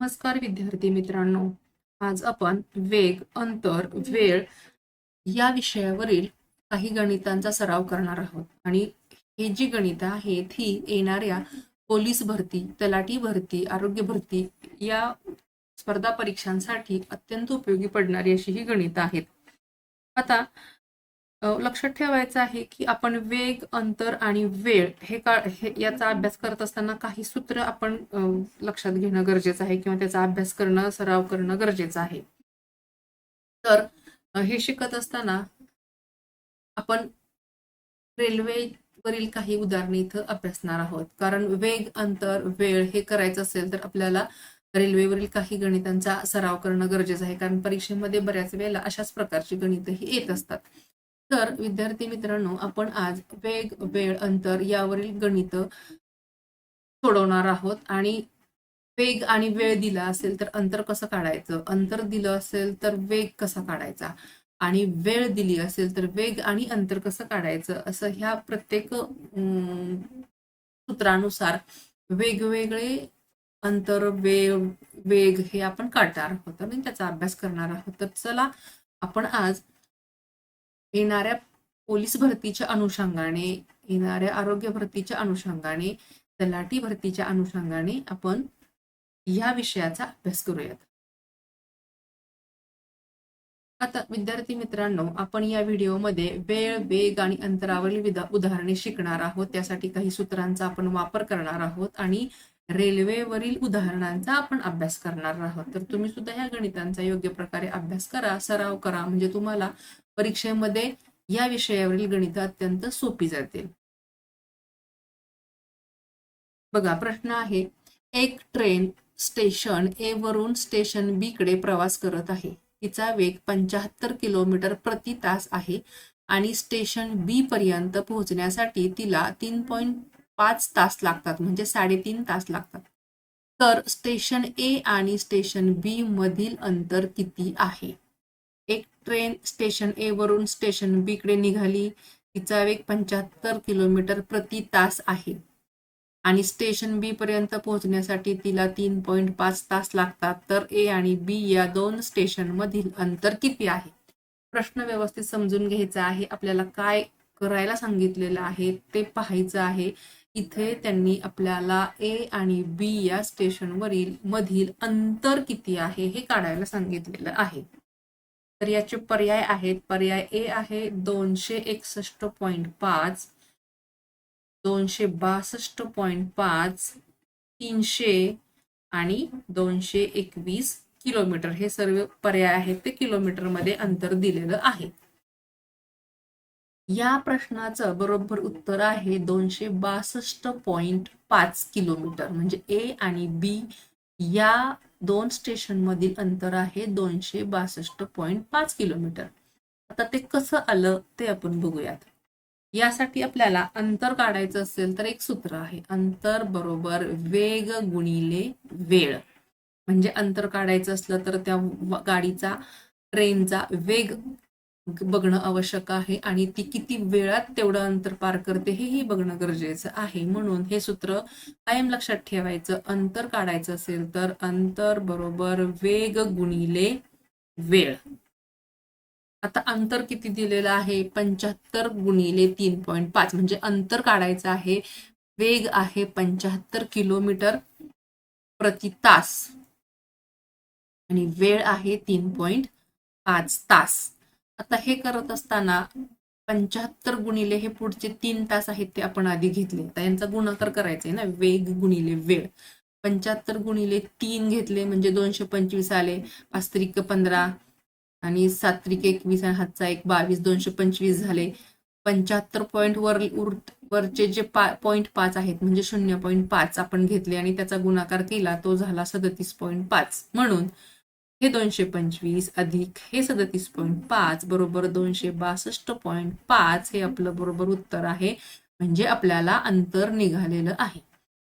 नमस्कार विद्यार्थी मित्रांनो. आज आपण वेग अंतर वेळ या विषयावरील काही गणितांचा सराव करणार आहोत. आणि हे जी गणित आहेत ही येणाऱ्या पोलीस भरती तलाठी भरती आरोग्य भरती या स्पर्धा परीक्षांसाठी अत्यंत उपयोगी पडणारी अशी ही गणित आहेत. आता लक्षात ठेवायचं आहे की आपण वेग अंतर आणि वेळ हे का याचा अभ्यास करत असताना काही सूत्र आपण लक्षात घेणं गरजेचं आहे किंवा त्याचा अभ्यास करणं सराव करणं गरजेचं आहे. तर हे शिकत असताना आपण रेल्वेवरील काही उदाहरणे इथं अभ्यासणार आहोत. कारण वेग अंतर वेळ हे करायचं असेल तर आपल्याला रेल्वेवरील काही गणितांचा सराव करणं गरजेचं आहे. कारण परीक्षेमध्ये बऱ्याच वेळेला अशाच प्रकारची गणितही येत असतात. तर विद्यार्थी मित्रांनो आपण आज वेग वेळ अंतर यावरील गणित सोडवणार आहोत. आणि वेग आणि वेळ दिला असेल तर अंतर कसं काढायचं? अंतर दिलं असेल तर वेग कसा काढायचा? आणि वेळ दिली असेल तर वेग आणि अंतर कसं काढायचं? असं ह्या प्रत्येक अं, सूत्रानुसार वेगवेगळे अंतर वेळ वेग हे आपण काढणार आहोत आणि त्याचा अभ्यास करणार आहोत. तर चला आपण आज येणाऱ्या पोलीस भरतीच्या अनुषंगाने येणाऱ्या आरोग्य भरतीच्या अनुषंगाने तलाठी भरतीच्या अनुषंगाने आपण या विषयाचा अभ्यास करूयात. आता विद्यार्थी मित्रांनो आपण या व्हिडिओमध्ये वेळ वेग आणि अंतरावरील उदाहरणे शिकणार आहोत. त्यासाठी काही सूत्रांचा आपण वापर करणार आहोत आणि रेल्वेवरील उदाहरणांचा आपण अभ्यास करणार आहोत. तर तुम्ही सुद्धा या गणितांचा योग्य प्रकारे अभ्यास करा सराव करा. म्हणजे तुम्हाला परीक्षेमध्ये या विषयावरील गणित अत्यंत सोपी जातील. बघा प्रश्न आहे एक ट्रेन स्टेशन ए वरून स्टेशन बी कडे प्रवास करत आहे. तिचा वेग पंचाहत्तर किलोमीटर प्रति तास आहे आणि स्टेशन बी पर्यंत पोहोचण्यासाठी तिला तीन पॉईंट पाच तास लागतात म्हणजे साडेतीन तास लागतात. तर स्टेशन ए आणि स्टेशन बी मधील अंतर किती आहे? एक ट्रेन स्टेशन ए वरून स्टेशन बी कडे निघाली तिचा वेग पंच्याहत्तर किलोमीटर प्रति तास आहे. आणि स्टेशन बी पर्यंत पोहोचण्यासाठी तिला तीन पॉईंट पाच तास लागतात. तर ए आणि बी या दोन स्टेशन मधील अंतर किती आहे? प्रश्न व्यवस्थित समजून घ्यायचा आहे. आपल्याला काय करायला सांगितलेलं आहे ते पाहायचं आहे. इथे त्यांनी आपल्याला ए आणि बी या स्टेशनवरील मधील अंतर किती आहे हे काढायला सांगितलेलं आहे. तर याचे पर्याय आहेत. पर्याय ए आहे दोनशे एकसष्ट पॉईंट पाच दोनशे बासष्ट पॉईंट पाच तीनशे आणि दोनशे एकवीस किलोमीटर. हे सर्व पर्याय आहेत ते किलोमीटरमध्ये अंतर दिलेलं आहे. या प्रश्नाचं बरोबर उत्तर आहे दोनशे बासष्ट पॉइंट पाच किलोमीटर. म्हणजे ए आणि बी या दोन स्टेशन मधील अंतर आहे दोनशे बासष्ट पॉईंट पाच किलोमीटर. आता ते कसं आलं ते आपण बघूयात. यासाठी आपल्याला अंतर काढायचं असेल तर एक सूत्र आहे. अंतर बरोबर वेग गुणिले वेळ. म्हणजे अंतर काढायचं असलं तर त्या गाडीचा ट्रेनचा वेग बघणं आवश्यक आहे आणि ती किती वेळात तेवढं अंतर पार करते हेही बघणं गरजेचं आहे. म्हणून हे सूत्र कायम लक्षात ठेवायचं. अंतर काढायचं असेल तर अंतर बरोबर वेग गुणिले वेळ. आता अंतर किती दिलेलं आहे? पंच्याहत्तर गुणिले तीन पॉईंट पाच. म्हणजे अंतर काढायचं आहे. वेग आहे पंच्याहत्तर किलोमीटर प्रति तास. आणि वेळ आहे तीन पॉईंट पाच तास. आता हे करत असताना पंच्याहत्तर गुणिले हे पुढचे तीन तास आहेत ते आपण आधी घेतले. आता यांचा गुणाकार करायचा आहे ना वेग गुणिले वेळ. पंच्याहत्तर गुणिले तीन घेतले म्हणजे दोनशे पंचवीस आले. पाच त्रिक पंधरा आणि सात त्रिक एकवीस आणि हातचा एक बावीस दोनशे पंचवीस झाले. पंच्याहत्तर पॉईंट वर उर- वरचे जे पा पॉईंट पाच आहेत म्हणजे शून्य पॉईंट पाच आपण घेतले आणि त्याचा गुणाकार केला तो झाला सदतीस पॉईंट पाच. म्हणून हे दोनशे पंचवीस अधिक हे सदतीस पॉईंट पाच बरोबर दोनशे बासष्ट पॉईंट पाच हे आपलं बरोबर उत्तर आहे. म्हणजे आपल्याला अंतर निघालेलं आहे.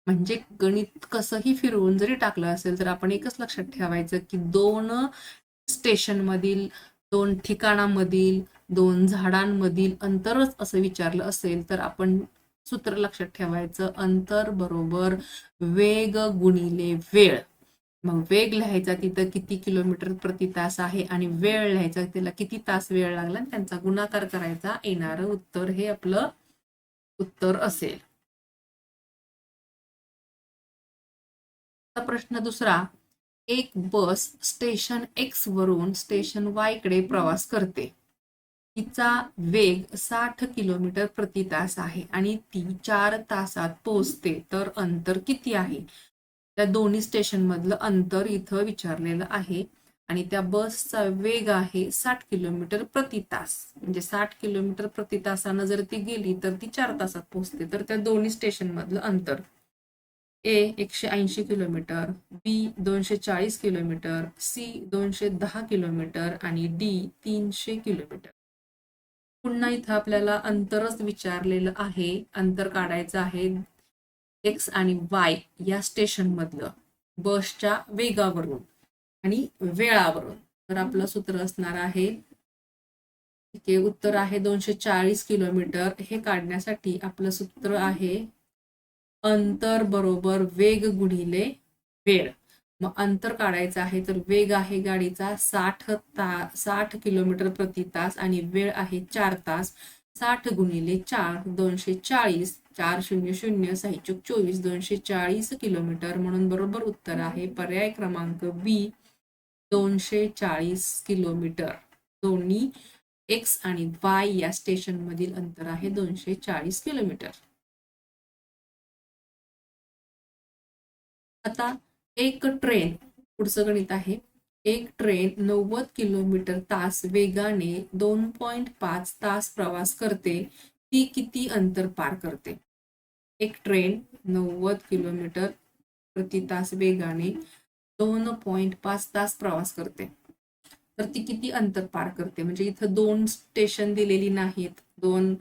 म्हणजे गणित कसंही फिरवून जरी टाकलं असेल तर आपण एकच लक्षात ठेवायचं की दोन स्टेशनमधील दोन ठिकाणामधील दोन झाडांमधील अंतरच असं विचारलं असेल तर आपण सूत्र लक्षात ठेवायचं अंतर बरोबर वेग गुणिले वेळ. मग वेग लिहायचा तिथं किती किलोमीटर प्रति तास आहे आणि वेळ लिहायचा त्याला किती तास वेळ लागला आणि त्यांचा गुणाकार करायचा येणारं उत्तर हे आपलं उत्तर असेल. प्रश्न दुसरा एक बस स्टेशन एक्स वरून स्टेशन वायकडे प्रवास करते. तिचा वेग साठ किलोमीटर प्रति तास आहे आणि ती चार तासात पोहोचते तर अंतर किती आहे? त्या दोन्ही स्टेशन मधलं अंतर इथं विचारलेलं आहे. आणि त्या बसचा वेग आहे साठ किलोमीटर प्रति तास. म्हणजे साठ किलोमीटर प्रति तासानं जर ती गेली तर ती चार तासात पोहोचते. तर त्या दोन्ही स्टेशन मधलं अंतर. ए एकशे ऐंशी किलोमीटर बी दोनशे चाळीस किलोमीटर सी दोनशे दहा किलोमीटर आणि डी तीनशे किलोमीटर पुन्हा इथं आपल्याला अंतरच विचारलेलं आहे. अंतर काढायचं आहे. एक्स आणि वाय या स्टेशन मधलं बसच्या वेगावरून आणि वेळावरून. तर आपलं सूत्र असणार आहे ठीक आहे उत्तर आहे दोनशे चाळीस किलोमीटर. हे काढण्यासाठी आपलं सूत्र आहे अंतर बरोबर वेग गुणिले वेळ. मग अंतर काढायचं आहे तर वेग आहे गाडीचा साठ ता साठ किलोमीटर प्रति तास आणि वेळ आहे चार तास. साठ गुणिले चार दोनशे चाळीस चार शून्य शून्य साहित्यक चोवीस दोनशे चाळीस किलोमीटर म्हणून बरोबर उत्तर आहे. पर्याय क्रमांक बी दोनशे चाळीस किलोमीटर. दोन्ही एक्स आणि वाय या स्टेशन मधील अंतर आहे दोनशे चाळीस किलोमीटर. आता एक ट्रेन पुढचं गणित आहे. एक ट्रेन नव्वद किलोमीटर तास वेगाने दोन पॉइंट पाच तास प्रवास करते ती किती अंतर पार करते? एक ट्रेन नव्वद किलोमीटर प्रति तास वेगाने दोन पॉइंट पाच तास प्रवास करते. तर ती किती अंतर पार करते? म्हणजे इथं दोन स्टेशन दिलेली नाहीत दोन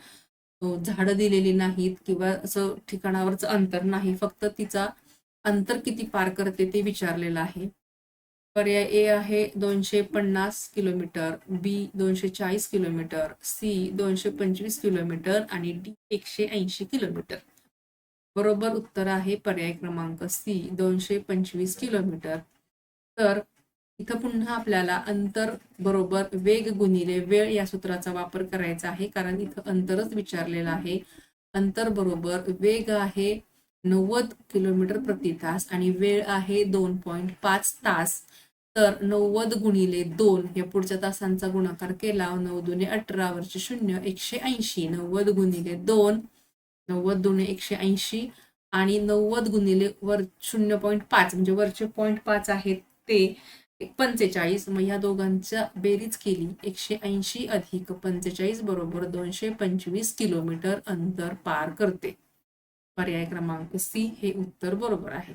झाडं दिलेली नाहीत किंवा असं ठिकाणावरचं अंतर नाही. फक्त तिचा अंतर किती पार करते ते विचारलेलं आहे. पर्याय ए आहे दोनशे पन्नास किलोमीटर बी दोनशे चाळीस किलोमीटर सी दोनशे पंचवीस किलोमीटर आणि डी एकशे ऐंशी किलोमीटर. बरोबर उत्तर आहे पर्याय क्रमांक सी दोनशे पंचवीस किलोमीटर. तर इथं पुन्हा आपल्याला अंतर बरोबर वेग गुणिले वेळ या सूत्राचा वापर करायचा आहे कारण इथं अंतरच विचारलेलं आहे. अंतर बरोबर वेग आहे नव्वद किलोमीटर प्रति तास आणि वेळ आहे दोन पॉईंट पाच तास. तर नव्वद गुणिले दोन या पुढच्या तासांचा गुणाकार केला. नऊ दुने अठरा वरचे शून्य एकशे ऐंशी. नव्वद गुणिले दोन नव्वद दोन एकशे ऐंशी आणि नव्वद गुणिले वर शून्य पॉईंट पाच म्हणजे वरचे पॉईंट पाच आहेत ते पंचेचाळीस. मग ह्या दोघांच्या बेरीज केली. एकशे ऐंशी अधिक पंचेचाळीस बरोबर दोनशे पंचवीस किलोमीटर अंतर पार करते. पर्याय क्रमांक सी हे उत्तर बरोबर आहे.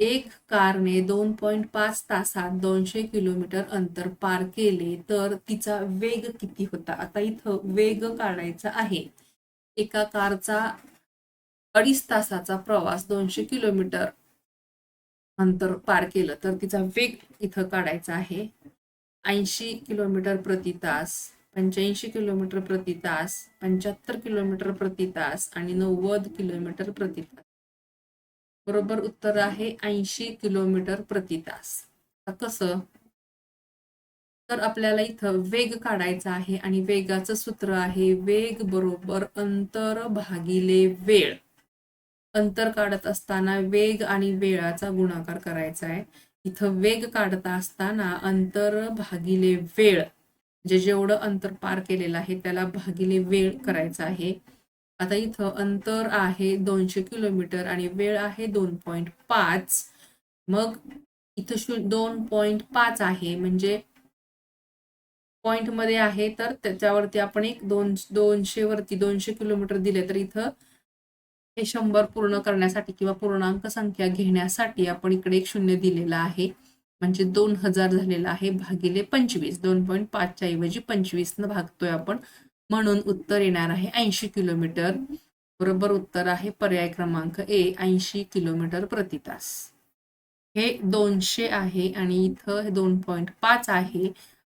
एक कारने दोन पॉईंट पाच तासात दोनशे किलोमीटर अंतर पार केले तर तिचा वेग किती होता? आता इथं वेग काढायचा आहे. एका कारचा अडीच तासाचा प्रवास दोनशे किलोमीटर अंतर पार केलं तर तिचा वेग इथं काढायचा आहे. ऐंशी किलोमीटर प्रति तास पंच्याऐंशी किलोमीटर प्रति तास पंच्याहत्तर किलोमीटर प्रति तास आणि नव्वद किलोमीटर प्रति तास. बरोबर उत्तर आहे ऐंशी किलोमीटर प्रति तास. कसं? तर आपल्याला इथं वेग काढायचा आहे आणि वेगाचं सूत्र आहे वेग बरोबर अंतर भागिले वेळ. अंतर काढत असताना वेग आणि वेळाचा गुणाकार करायचा आहे. इथं वेग काढता असताना अंतर भागिले वेळ. जे जेवढं अंतर पार केलेलं आहे त्याला भागिले वेळ करायचा आहे. आता इथं अंतर आहे दोनशे किलोमीटर आणि वेळ आहे दोन पॉईंट पाच. मग इथं शू दोन पॉईंट पाच आहे म्हणजे पॉइंटमध्ये आहे तर त्याच्यावरती आपण एक दोन दोनशे वरती दोनशे किलोमीटर दिले तर इथं हे शंभर पूर्ण करण्यासाठी किंवा पूर्णांक संख्या घेण्यासाठी आपण इकडे एक शून्य दिलेला आहे. म्हणजे दोन हजार झालेला आहे भागिले पंचवीस. दोन पॉईंट पाचच्या ऐवजी पंचवीस न भागतोय आपण. म्हणून उत्तर येणार आहे ऐंशी किलोमीटर. बरोबर उत्तर आहे पर्याय क्रमांक ए ऐंशी किलोमीटर प्रति तास. हे दोनशे आहे आणि इथं दोन पॉईंट पाच आहे.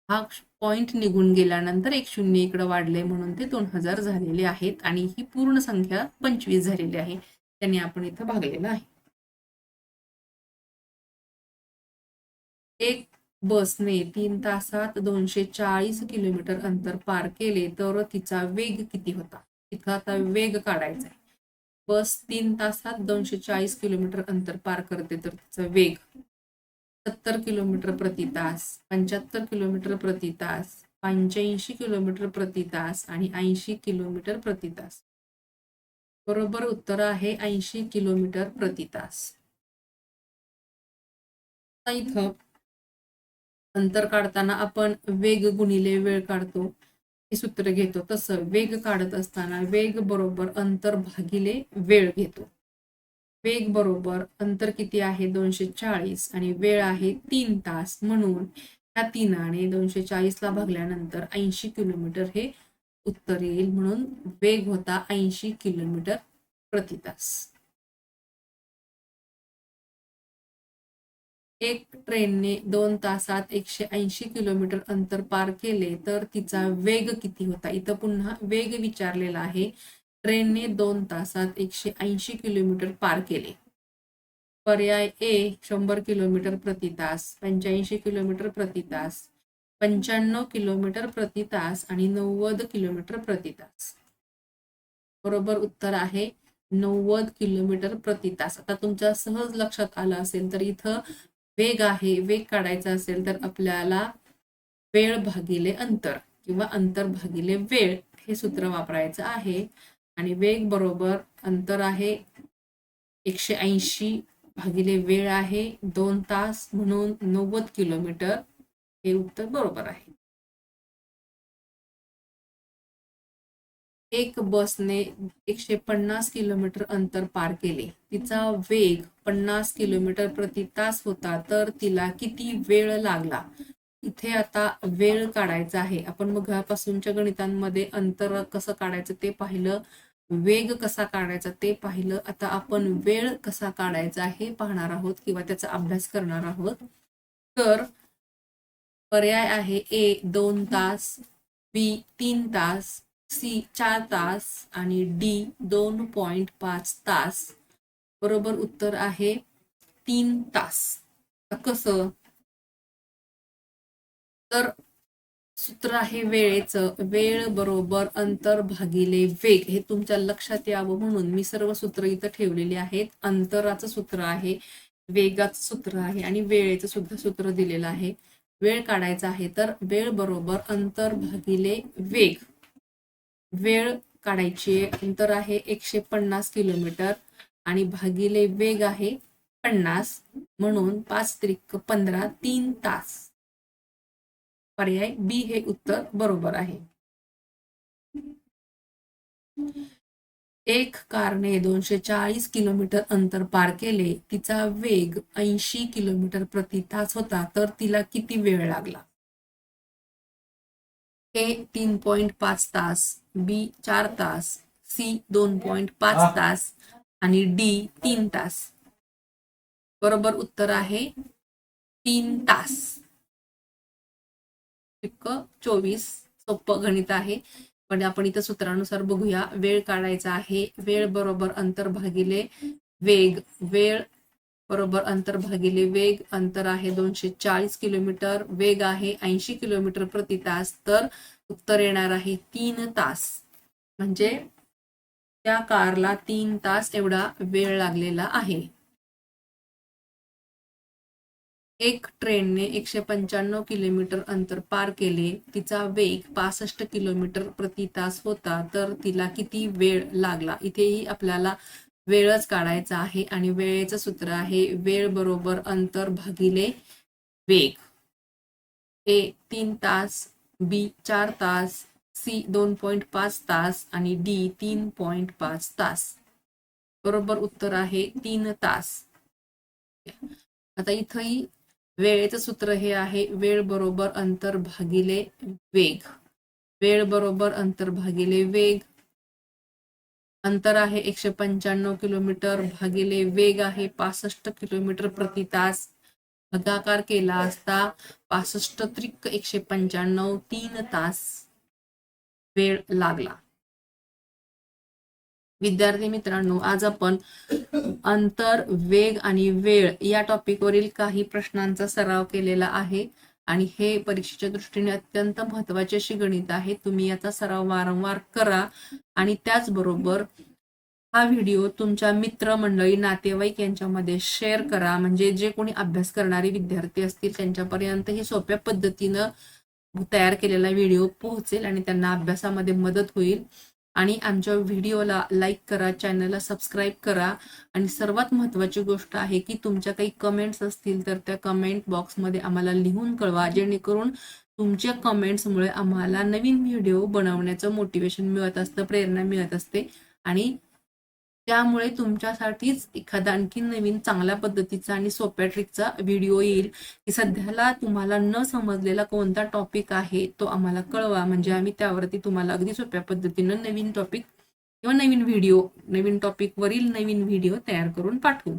हा पॉईंट निघून गेल्यानंतर एक शून्य इकडे वाढले म्हणून ते दोन हजार झालेले आहेत आणि ही पूर्ण संख्या पंचवीस झालेली आहे. त्यांनी आपण इथं भागलेलं आहे. एक बसने तीन तासात दोनशे चाळीस किलोमीटर अंतर पार केले तर तिचा वेग किती होता? तिथं आता वेग काढायचा आहे बस तीन तासात दोनशे चाळीस किलोमीटर अंतर पार करते तर तिचा वेग सत्तर किलोमीटर प्रति तास पंच्याहत्तर किलोमीटर प्रति तास पंच्याऐंशी किलोमीटर प्रति तास आणि ऐंशी किलोमीटर प्रति तास. बरोबर उत्तर आहे ऐंशी किलोमीटर प्रति तास. इथं अंतर काढताना आपण वेग गुणिले वेळ काढतो. हे सूत्र घेतो. तसं वेग काढत असताना वेग बरोबर अंतर भागिले वेळ घेतो. वेग बरोबर अंतर किती आहे? दोनशे चाळीस आणि वेळ आहे तीन तास. म्हणून या तीनाने दोनशे चाळीसला भागल्यानंतर ऐंशी किलोमीटर हे उत्तर येईल. म्हणून वेग होता ऐंशी किलोमीटर प्रति तास. एक ट्रेनने दोन तासात एकशे ऐंशी किलोमीटर अंतर पार केले तर तिचा वेग किती होता? इथं पुन्हा वेग विचारलेला आहे. ट्रेनने दोन तासात एकशे ऐंशी किलोमीटर पार केले. पर्याय ए शंभर किलोमीटर प्रति तास पंच्याऐंशी किलोमीटर प्रति तास पंच्याण्णव किलोमीटर प्रति तास आणि नव्वद किलोमीटर प्रति तास. बरोबर उत्तर आहे नव्वद किलोमीटर प्रति तास. आता तुमच्या सहज लक्षात आलं असेल तर इथं वेग आहे वेग काढायचा असेल तर आपल्याला वेळ भागिले अंतर किंवा अंतर भागिले वेळ हे सूत्र वापरायचं आहे. आणि वेग बरोबर अंतर आहे एकशे ऐंशी भागिले वेळ आहे दोन तास म्हणून नव्वद किलोमीटर हे उत्तर बरोबर आहे. एक बसने एकशे पन्नास किलोमीटर अंतर पार केले. तिचा वेग पन्नास किलोमीटर प्रति तास होता तर तिला किती वेळ लागला? इथे आता वेळ काढायचा आहे. आपण मगापासूनच्या गणितांमध्ये अंतर कसं काढायचं ते पाहिलं वेग कसा काढायचा ते पाहिलं. आता आपण वेळ कसा काढायचा हे पाहणार आहोत किंवा त्याचा अभ्यास करणार आहोत. तर पर्याय आहे ए दोन तास बी तीन तास सी चार तास आणि डी दोन पॉइंट पाच तास. बरोबर उत्तर आहे तीन तास. कसं? तर सूत्र आहे वेळेचं. वेळ बरोबर अंतर भागिले वेग. हे तुमच्या लक्षात यावं म्हणून मी सर्व सूत्र इथं ठेवलेली आहेत. अंतराचं सूत्र आहे वेगाचं सूत्र आहे आणि वेळेचं सुद्धा सूत्र दिलेलं आहे. वेळ काढायचा आहे तर वेळ बरोबर अंतर भागिले वेग. वेळ काढायची अंतर आहे एकशे पन्नास किलोमीटर आणि भागिले वेग आहे पन्नास म्हणून पाच त्रिक पंधरा तीन तास. पर्याय बी हे उत्तर बरोबर आहे. एक कारने दोनशे चाळीस किलोमीटर अंतर पार केले. तिचा वेग ऐंशी किलोमीटर प्रति तास होता तर तिला किती वेळ लागला? ए तीन पॉइंट पाच तास. बी चार तास सी दोन पॉइंट पाच तास आणि डी तीन तास. बरोबर उत्तर आहे तीन तास. चोवीस सोपं गणित आहे. पण आपण इथं सूत्रानुसार बघूया. वेळ काढायचा आहे. वेळ बरोबर अंतर भागिले वेग. वेळ बरोबर अंतर भागिले वेग. अंतर आहे दोनशे चाळीस किलोमीटर. वेग आहे ऐंशी किलोमीटर प्रति तास. तर उत्तर येणार आहे तीन तास. म्हणजे त्या कारला तीन तास एवढा वेळ लागलेला आहे. एक ट्रेनने एकशे पंच्याण्णव किलोमीटर अंतर पार केले. तिचा वेग पासष्ट किलोमीटर प्रति तास होता तर तिला किती वेळ लागला? इथेही आपल्याला वेळच काढायचा आहे आणि वेळेचं सूत्र आहे वेळ बरोबर अंतर भागिले वेग. ए तीन तास बी चार तास सी दोन पॉइंट पाच तास आणि डी तीन पॉइंट पाच तास. बरोबर उत्तर आहे तीन तास. आता इथंही वेळेचं सूत्र हे आहे वेळ बरोबर अंतर भागिले वेग. वेळ बरोबर अंतर भागिले वेग. अंतर आहे एकशे पंच्याण्णव किलोमीटर भागिले वेग आहे पासष्ट किलोमीटर प्रति तास. भागाकार केला असता पासष्ट त्रिक एकशे पंच्याण्णव तीन तास वेळ लागला. विद्यार्थी मित्रांनो आज आपण अंतर वेग आणि वेळ या टॉपिकवरील काही प्रश्नांचा सराव केलेला आहे आणि हे परीक्षेच्या दृष्टीने अत्यंत महत्त्वाचे अशी गणित आहे. तुम्ही याचा सराव वारंवार करा आणि त्याचबरोबर हा व्हिडिओ तुमच्या मित्रमंडळी नातेवाईक यांच्यामध्ये शेअर करा. म्हणजे जे कोणी अभ्यास करणारे विद्यार्थी असतील त्यांच्यापर्यंत ही सोप्या पद्धतीनं तयार केलेला व्हिडिओ पोहोचेल आणि त्यांना अभ्यासामध्ये मदत होईल. आणि आमच्या व्हिडिओला लाईक करा चॅनलला सबस्क्राईब करा. आणि सर्वात महत्त्वाची गोष्ट आहे की तुमच्या काही कमेंट्स असतील तर त्या कमेंट बॉक्समध्ये आम्हाला लिहून कळवा. जेणेकरून तुमच्या कमेंट्समुळे आम्हाला नवीन व्हिडिओ बनवण्याचं मोटिवेशन मिळत असतं प्रेरणा मिळत असते. आणि त्यामुळे तुमच्यासाठीच एखादा आणखी नवीन चांगल्या पद्धतीचा आणि सोप्या ट्रिकचा व्हिडिओ येईल. की सध्याला तुम्हाला न समजलेला कोणता टॉपिक आहे तो आम्हाला कळवा. म्हणजे आम्ही त्यावरती तुम्हाला अगदी सोप्या पद्धतीनं नवीन टॉपिक किंवा नवीन व्हिडिओ नवीन टॉपिकवरील नवीन व्हिडिओ तयार करून पाठवू.